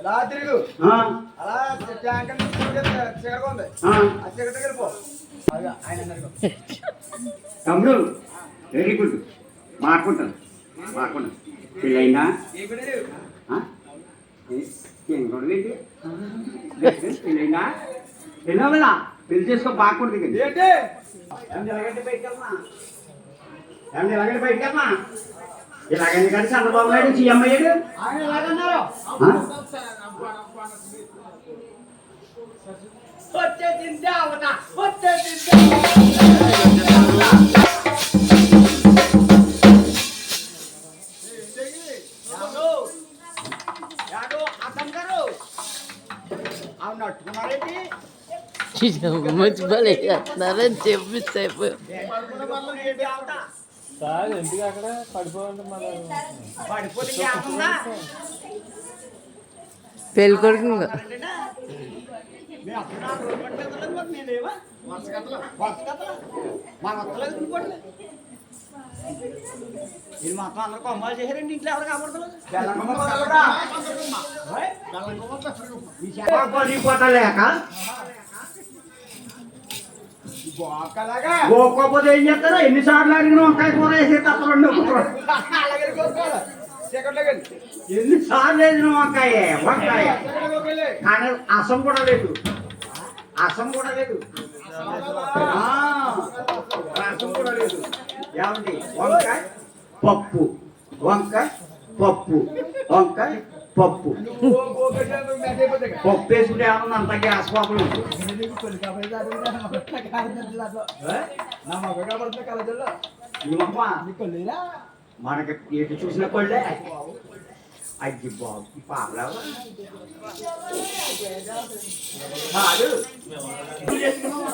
ఎలా తిరుగు? అలా తమ్ముడు వెరీ గుడ్. మాట్లాడుకుంటాను మాట్లాడుకుంటాను పెళ్ళైనా పెళ్ళైనా పెళ్ళవలా? పెళ్ళి చేసుకో బాగుంటుంది ఏమండి కానీ చంద్రబాబు నాయుడు సీఎం అయ్యాడు? ఆయన ఎలాగన్నారు? వచ్చేసింది అవత వచ్చేసింది మంచి భలే చేస్తున్నారని చెప్పి చెప్పు పడుకున్న పనులు ఏంటి ఆవట సార్ ఎందుకు అక్కడ పడిపోవండి మన పడిపోతే చేస్తుందా పెళ్ళి కొడుకు మేము అప్పుడు నాకు రోడ్డు పట్టలేదు మరి నేనేమో వరుస కథలు వరుస కథలు మా వస్తలేదు ఇంకోటి ఇది మాత్రం అందరూ కొమ్మాలు చేశారండి ఇంట్లో ఎవరు కాబడతలేదు పోతా లేక గోకలాగా. గోకపోతే ఏం చేస్తారో? ఎన్నిసార్లు అడిగిన వంకాయ కూర వేసే చీకట్లోకి ఎన్నిసార్లు వేసిన వంకాయ వంకాయ. కానీ అసం కూడా లేదు. అసం కూడా లేదు. రసం కూడా లేదు. ఏమండి? వంకాయ పప్పు. వంకాయ పప్పు. వంకాయ పప్పు. పప్పు వేసుకుంటే ఏమన్నా అంత గ్యాస్ పాపలు మనకి ఎటు చూసిన కొళ్ళే. అయ్యి బాబు ఈ పాపలా కాదు నువ్వు చేసుకున్నావా?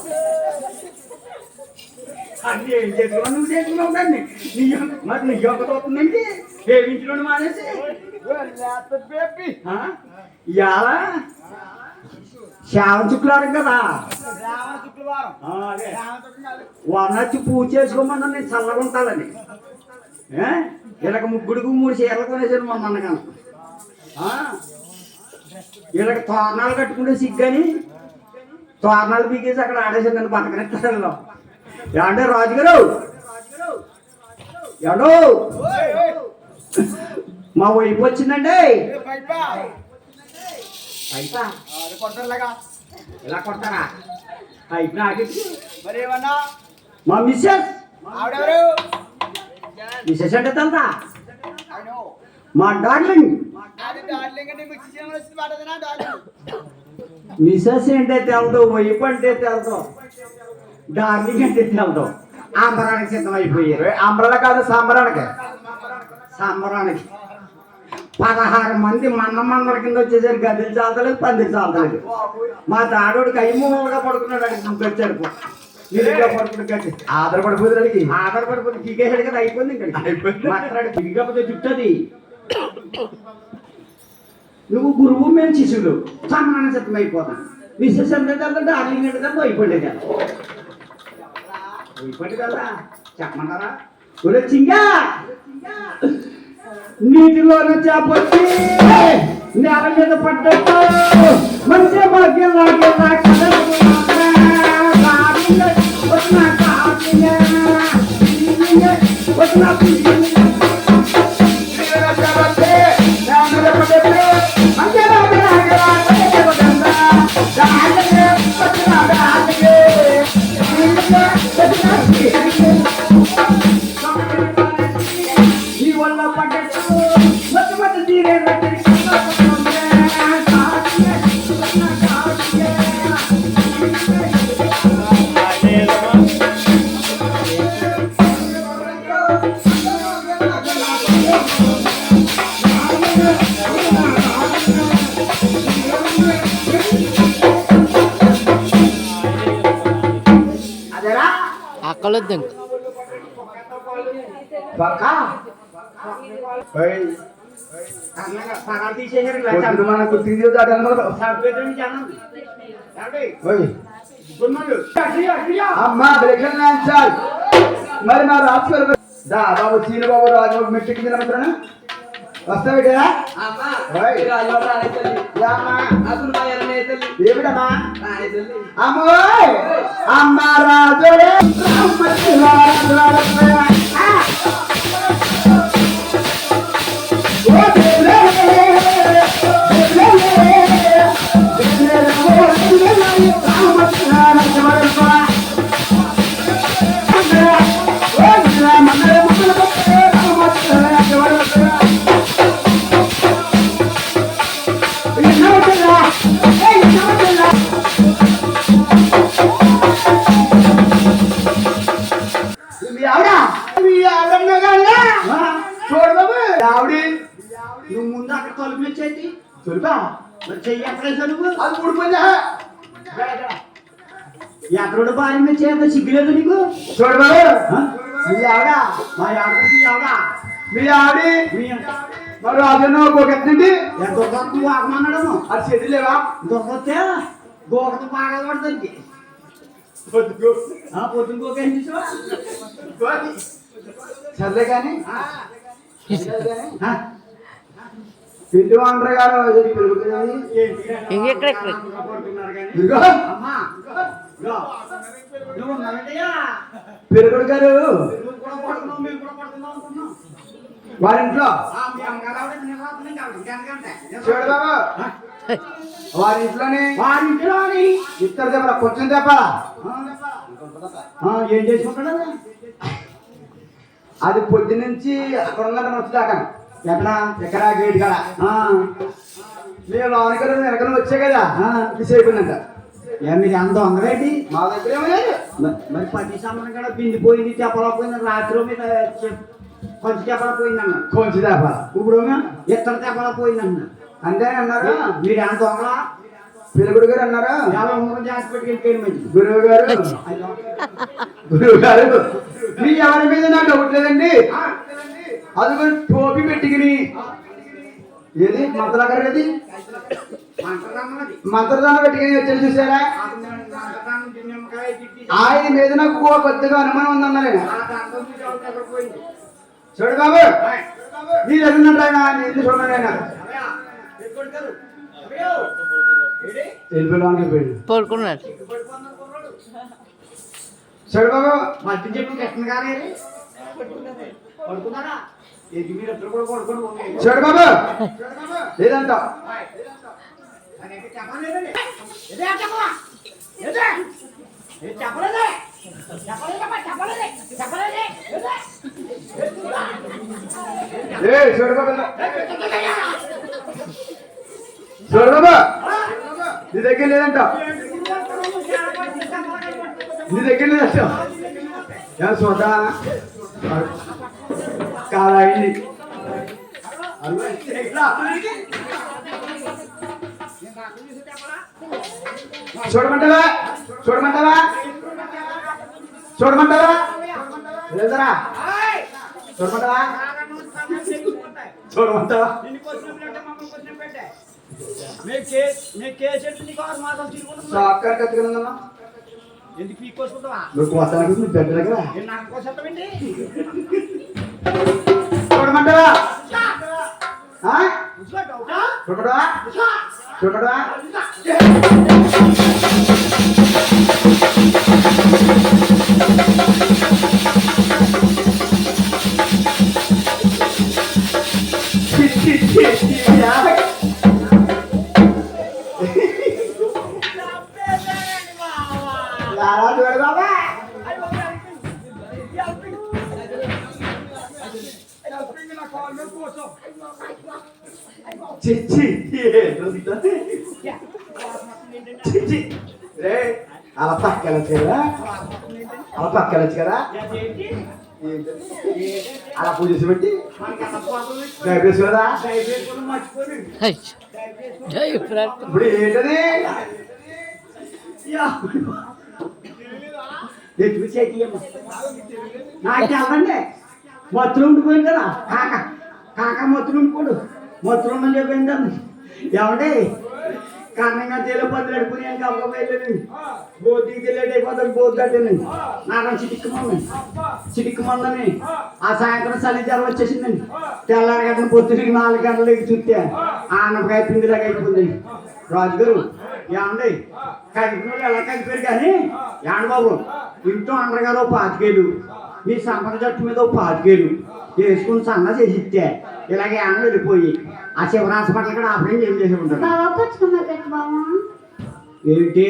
అన్ని ఏం చేసుకున్నావు నువ్వు చేసుకున్నావు దాన్ని నీ యొక్క- మరి నీ యొక్క తోపుందండి సేవించడం మానేసి ఆ? ఇవాళ శ్రావణ శుక్రవారం కదా శుక్రవారం ఆ, అదే వనొచ్చి పూజ చేసుకోమన్నా నేను చల్లగా ఉంటాలని ఇలాగ ముగ్గుడికి మూడు చీరలు కొనేసాను మొన్న అన్నగాను ఇలాగ తోరణాలు కట్టుకుంటే సిగ్గని తోరణాలు పీకేసి అక్కడ ఆడేసాను బతకనెత్తాను ఏమంటే రాజుగారు? ఎవడో మా వైపు వచ్చిందండి. ఇలా కొడతారా మరి ఏమన్నా? మా మిస్సెస్? ఆవిడెవరు? మిస్సెస్ అంటే తెలుసా మా డార్లింగ్ మిసెస్ అంటే తెలదు వైపు అంటే తెలదు. డార్లింగ్ అంటే తెలదు. ఆంబరానికి సిద్ధం అయిపోయారు అంబ్రల కాదు సాంబరానికి సాంబరానికి పదహారు మంది మన్న మన్నల కింద వచ్చేసరికి గదిలు చాలతలేదు పందిరి చాలతలేదు. మా తాడోడు కైమూలగా పడుకున్నాడు అక్కడికి వచ్చాడు. ఆధారపడిపోతుంది ఆధారపడిపోతే దిగేసాడు కదా అయిపోయింది ఇక్కడ అయిపోయింది. మాట్లాడి. దిగకపోతే చుట్టది నువ్వు గురువు మేము శిష్యులు. సమాన సిద్ధం అయిపోతాను విశేషం ఏంటంటే డార్లింగ్ ఏంటంటే అయిపోయింది కదా అయిపోయింది కదా చెప్పమంటారా? చింగా! నీటిలోనే చేపొచ్చి నేల మీద పడ్డట్టు. మంచి భాగ్యం లాగే వచ్చిన ఈ వల్ల పడ్డట్టు మొత్తం చంద్ర- మనకు తిరిగి. అమ్మా బ్రేక్ సార్ మరి మా రాజుగారు దా బాబు చీన బాబు రాజు మెట్టు కింద నమ్ముతున్నా వస్తా బిడ్డా అమ్మా ఓయ్. మీరు అల్లు వచ్చేది తొలిపా మరి చెయ్యి ఎక్కడ నువ్వు అది ఊడిపోయిందా ఎక్కడోడు భార్య మీద చేత సిగ్గులేదు నీకు చూడు బాబు మీ ఆవిడ మా ఆవిడ మీ ఆవిడ మీ ఆవిడ మీ మరి అదన్నా గోకెత్తండి ఎంత నువ్వు ఆగమన్నాడము అది చెల్లి లేవా దొరకొస్తే గోకత బాగా పడుతుంది ఆ, పొద్దున గోకేం చూసావా సర్లే కానీ పిండి వాండ్ర గారు ఇది పెరుగుతుంది. ఇంకెక్కడెక్కడ ఇదిగో. ఇదిగో. నువ్వు ఉన్నావేంటయ్యా? పెరుగుడు గారు. వారి ఇంట్లో. చూడు బాబు. వారి ఇంట్లోనే. వారి ఇంట్లోని. ఇద్దరు దెబ్బ కొంచెం దెబ్బ. ఏం చేసుకుంటాడు అది పొద్దు నుంచి అక్కడ మనసు దాకా. ఎక్కడ? ఎక్కడ గేట్ కాడ? నేను లోనికి వెనకన వచ్చే కదా? మిస్ అయిపోయిందంట మీరు ఎంత ఉందరేంటి మా దగ్గర మరి పది సంవత్సరం కూడా బిందిపోయింది చెప్పలా పోయింది రాత్రి మీద కొంచెం చెప్పలా పోయిందన్న. కొంచెం దెబ్బ ఇప్పుడు ఇతర చెప్పలా పోయిందన్న. అంతే అన్నారు? మీరు ఎంత దొంగలా? పిల్లగుడు గారు అన్నారు? ఎలా ఉందని జాగ్రత్త పెట్టుకెళ్ళిపోయింది మంచి గురువు గారు. గురువు గారు. మీ ఎవరి మీద నాకు డౌట్ లేదండి. అది కూడా టోపీ పెట్టుకుని. ఏది? మంత్రగారు ఏది? మంత్రదానం పెట్టుకుని వచ్చారు చూసారా ఆయన మీద నాకు కొద్దిగా అనుమానం ఉందన్నారు ఆయన. చూడు బాబు. నీ దగ్గర ఆయన నేను చూడండి ఆయన. పడుకున్నాడు. చూడు బాబు. మధ్య చెప్పి కృష్ణ గారే. పడుకున్నారా? చెడు బాబా. లేదంట. ఏ చూడు బాబా. చూడు నీ దగ్గర లేదంట. నీ దగ్గర లేదంట. చూద్దా కాదా అయింది చూడమంటావా? చూడమంటావా? చూడమంటావా? లేదరా చూడమంటావా? చూడమంటావా? ఎందుకు పీక్కోసుకుంటావా? చూడమంటావా ఆ? ఉసుగా డౌటా అలా పక్కెళ్ళచ్చు కదా అలా పక్కెళ్ళచ్చు కదా అలా పూజ చేసి పెట్టి దయచేసి ఇప్పుడు ఏంటది నాకు అవ్వండి. మత్తులు ఉండిపోయింది కదా. కాక కాక మొత్తం ఉండిపోడు. మొత్తం ఉండని చెప్పింది ఏమండి? కారణంగా తేలి పది అడుపుని అని కవ్వలేదు బోధికి తెలియట్ అయిపోతాడు బోధి కట్టండి నాకు చిటిక్కుమంది చిటిక్కుమందని ఆ సాయంత్రం చలి జ్వరం వచ్చేసిందండి తెల్లారి గంటల పొద్దుడికి నాలుగు గంటలకి చూస్తే ఆనపకాయ పిండి దాకా అయిపోయిందండి రాజుగారు ఏమండి? కడిపిన ఎలా కడిపారు కానీ ఏమండి బాబు? ఇంట్లో గారు పాతికేలు. మీ సంపద జట్టు మీద ఓ పాతికేలు. వేసుకుని సన్న చేసి ఇస్తే. ఇలాగే ఏమన్నా వెళ్ళిపోయి. ఆ శివరాజ హాస్పిటల్ కూడా ఆపరేషన్ ఏం చేసి ఉంటాడు ఏంటి?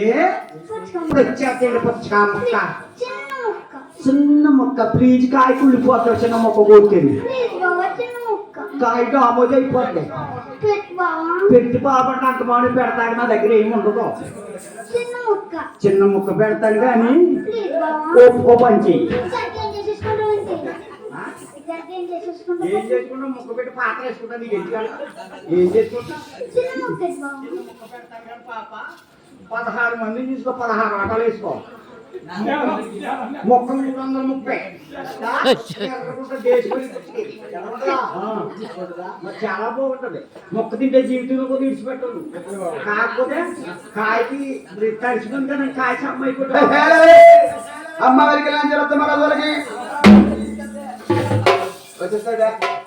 ముక్క. చిన్న ముక్క. ప్లీజ్ కాయ కుళ్ళిపోతావు చిన్న ముక్క ముక్క. కాయ డామోజ్ అయిపోద్ది. పెట్టు పాపంటే అంత మామిడి పెడతాడు నా దగ్గర ఏమి ఉండదు. చిన్న ముక్క. పెడతాను కానీ ఓ పని చెయ్యి. ఏం చేసుకుంటా ముక్క పెట్టి పాత్ర వేసుకుంటా నీకు ఎందుకు ఏం చేసుకుంటా చిన్న ముక్క ముక్క కానీ పాప. పదహారు మంది తీసుకో పదహారు ఆటలు వేసుకో. మొక్క మూడు వందల ముప్పై. చాలా బాగుంటది. మొక్క తింటే జీవితంలో కూడా విడిచిపెట్టదు కాకపోతే కాయకి తడిచిపోయింది కాయ అయిపోతుంది. అమ్మ వారికి ఎలా జరుగుతుంది మన వాళ్ళకి వచ్చేస్తాడా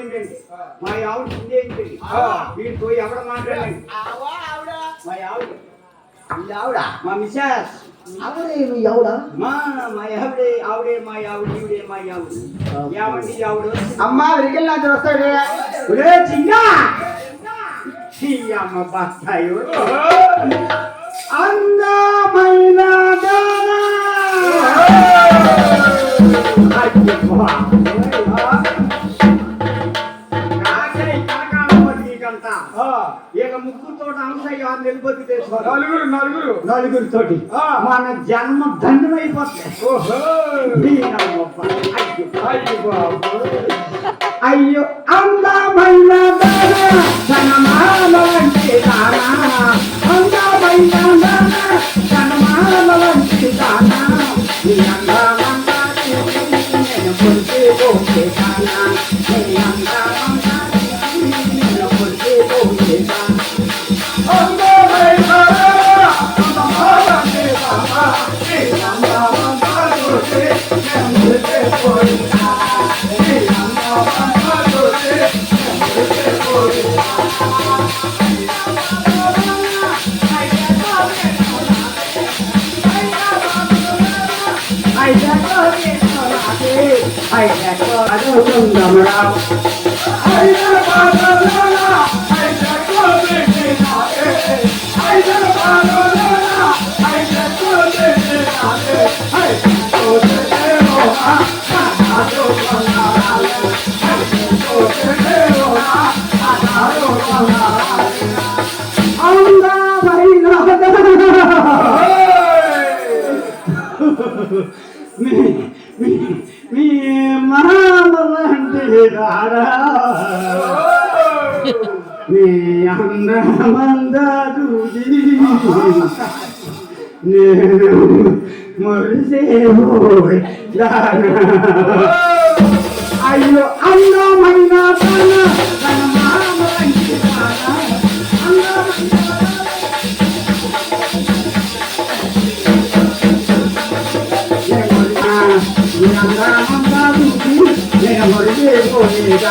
ఏంటండి మా ఆవిడ హిందీ ఏంటి వీటితో ఎవడ మాట్లాడండి మా ఆవిడ. ఈ ఆవిడ? మా మిసెస్ ఆవిడే మీ ఆవిడ? మా మా ఆవిడే ఆవిడే మా ఆవిడ ఈవిడే మా ఆవిడ. ఈ ఆవిడ? అమ్మ వారికి ఎలా చూస్తాడు ఒరే అమ్మ బస్తాయి అందమైన దానా! అయ్యో బతికి నలుగురు ఆ. మన జన్మ ధన్యమైపోతుంది. అయ్యో. అందమైన అందమైన 哎呀，哥，阿都怎么啦？哎呀，巴都哪啦？哎呀，哥最最大哎！哎呀，巴都哪啦？哎呀，哥最最大哎！最最大！哈哈，阿都怎么啦？最最大！阿都怎么啦？阿都怎么啦？阿都怎么啦？哈哈哈哈哈哈！哈哈！你。 가라 내 양남한다 두지. 내물세월 나라 아이고 안남하나 나나 你说